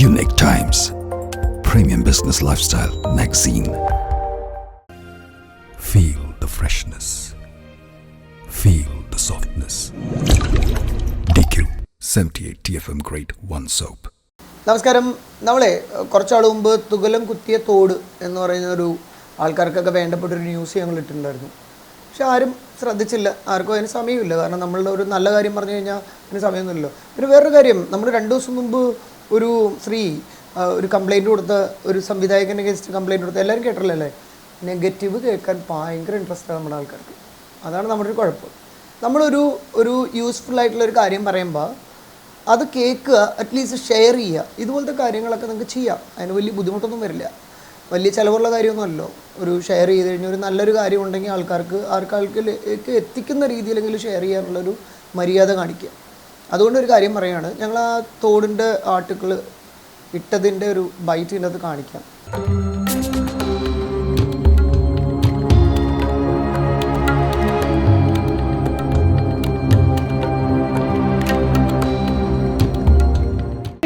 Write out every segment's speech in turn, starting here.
Unique Times Premium Business Lifestyle Magazine. Feel the freshness. Feel the softness. DQ 78 TFM Grade 1 Soap. നമസ്കാരം നമ്മളെ കുറച്ചാൾ മുമ്പ് തുകലം കുത്തിയ തോട് എന്ന് പറയുന്ന ഒരു ആൾക്കാർക്കൊക്കെ വേണ്ടപ്പെട്ട ഒരു ന്യൂസ് ഞങ്ങൾ ഇട്ടിട്ടുണ്ടായിരുന്നു പക്ഷെ ആരും ശ്രദ്ധിച്ചില്ല ആർക്കും അതിന് സമയമില്ല കാരണം നമ്മളുടെ ഒരു നല്ല കാര്യം പറഞ്ഞു കഴിഞ്ഞാൽ അതിന് സമയമൊന്നുമില്ലല്ലോ പിന്നെ വേറൊരു കാര്യം നമ്മൾ രണ്ട് ദിവസം മുമ്പ് ഒരു സ്ത്രീ ഒരു കംപ്ലൈന്റ് കൊടുത്ത ഒരു സംവിധായകനെ അഗേൻസ്റ്റ് കംപ്ലൈന്റ് കൊടുത്ത എല്ലാവരും കേട്ടല്ലേ നെഗറ്റീവ് കേൾക്കാൻ ഭയങ്കര ഇൻട്രസ്റ്റാണ് നമ്മുടെ ആൾക്കാർക്ക്. അതാണ് നമ്മുടെ ഒരു കുഴപ്പം. നമ്മളൊരു ഒരു യൂസ്ഫുൾ ആയിട്ടുള്ള ഒരു കാര്യം പറയുമ്പോൾ അത് കേൾക്കുക അറ്റ്ലീസ്റ്റ് ഷെയർ ചെയ്യുക ഇതുപോലത്തെ കാര്യങ്ങളൊക്കെ നിങ്ങൾക്ക് ചെയ്യാം. അതിന് വലിയ ബുദ്ധിമുട്ടൊന്നും വരില്ല. വലിയ ചിലവുള്ള കാര്യമൊന്നുമല്ലോ. ഒരു ഷെയർ ചെയ്ത് കഴിഞ്ഞാൽ ഒരു നല്ലൊരു കാര്യം ഉണ്ടെങ്കിൽ ആൾക്കാർക്ക് ആൾക്കാർക്ക് എത്തിക്കുന്ന രീതിയിലെങ്കിലും ഷെയർ ചെയ്യാനുള്ളൊരു മര്യാദ കാണിക്കുക. അതുകൊണ്ട് ഒരു കാര്യം പറയുകയാണ് ഞങ്ങൾ ആ തോടിന്റെ ആർട്ടിക്കിൾ ഇട്ടതിന്റെ ഒരു ബൈറ്റ് ഇതിനകത്ത് കാണിക്കാം.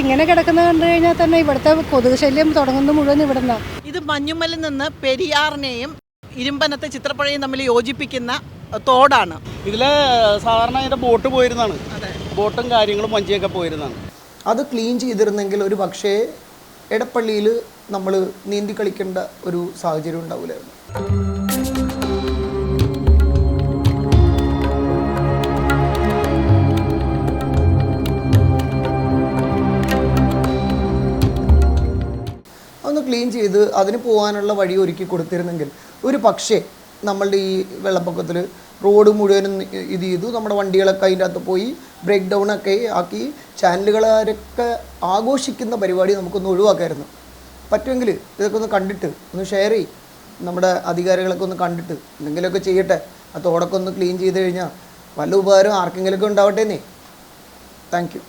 ഇങ്ങനെ കിടക്കുന്ന കണ്ടു കഴിഞ്ഞാൽ തന്നെ ഇവിടുത്തെ കൊതുക് ശല്യം തുടങ്ങുന്നത് മുഴുവൻ ഇവിടെ നിന്നാണ് ഇത് മഞ്ഞുമ്മലിൽ നിന്ന് പെരിയാറിനെയും ഇരുമ്പനത്തെ ചിത്രപ്പുഴയും തമ്മിൽ യോജിപ്പിക്കുന്ന തോടാണ്. ഇതിൽ സാധാരണ അതിന്റെ ബോട്ട് പോയിരുന്നാണ് ബോട്ടും കാര്യങ്ങളും വഞ്ചിയൊക്കെ പോയിരുന്നതാണ്. അത് ക്ലീൻ ചെയ്തിരുന്നെങ്കിൽ ഒരു പക്ഷേ എടപ്പള്ളിയിൽ നമ്മൾ നീന്തി കളിക്കേണ്ട ഒരു സാഹചര്യം ഉണ്ടാവില്ലായിരുന്നു. ഒന്ന് ക്ലീൻ ചെയ്ത് അതിന് പോകാനുള്ള വഴി ഒരുക്കി കൊടുത്തിരുന്നെങ്കിൽ ഒരു പക്ഷേ നമ്മളുടെ ഈ വെള്ളപ്പൊക്കത്തിൽ റോഡ് മുഴുവനും ഇത് ചെയ്തു. നമ്മുടെ വണ്ടികളൊക്കെ അതിന്റെ അകത്ത് പോയി ബ്രേക്ക് ഡൗൺ ഒക്കെ ആക്കി ചാനലുകാരൊക്കെ ആഘോഷിക്കുന്ന പരിപാടി നമുക്കൊന്ന് ഒഴിവാക്കായിരുന്നു. പറ്റുമെങ്കിൽ ഇതൊക്കെ ഒന്ന് കണ്ടിട്ട് ഒന്ന് ഷെയർ ചെയ്യും. നമ്മുടെ അധികാരികളൊക്കെ ഒന്ന് കണ്ടിട്ട് എന്തെങ്കിലുമൊക്കെ ചെയ്യട്ടെ. ആ തോടൊക്കെ ഒന്ന് ക്ലീൻ ചെയ്ത് കഴിഞ്ഞാൽ വല്ല ഉപകാരം ആർക്കെങ്കിലുമൊക്കെ ഉണ്ടാവട്ടെ എന്നേ താങ്ക് യു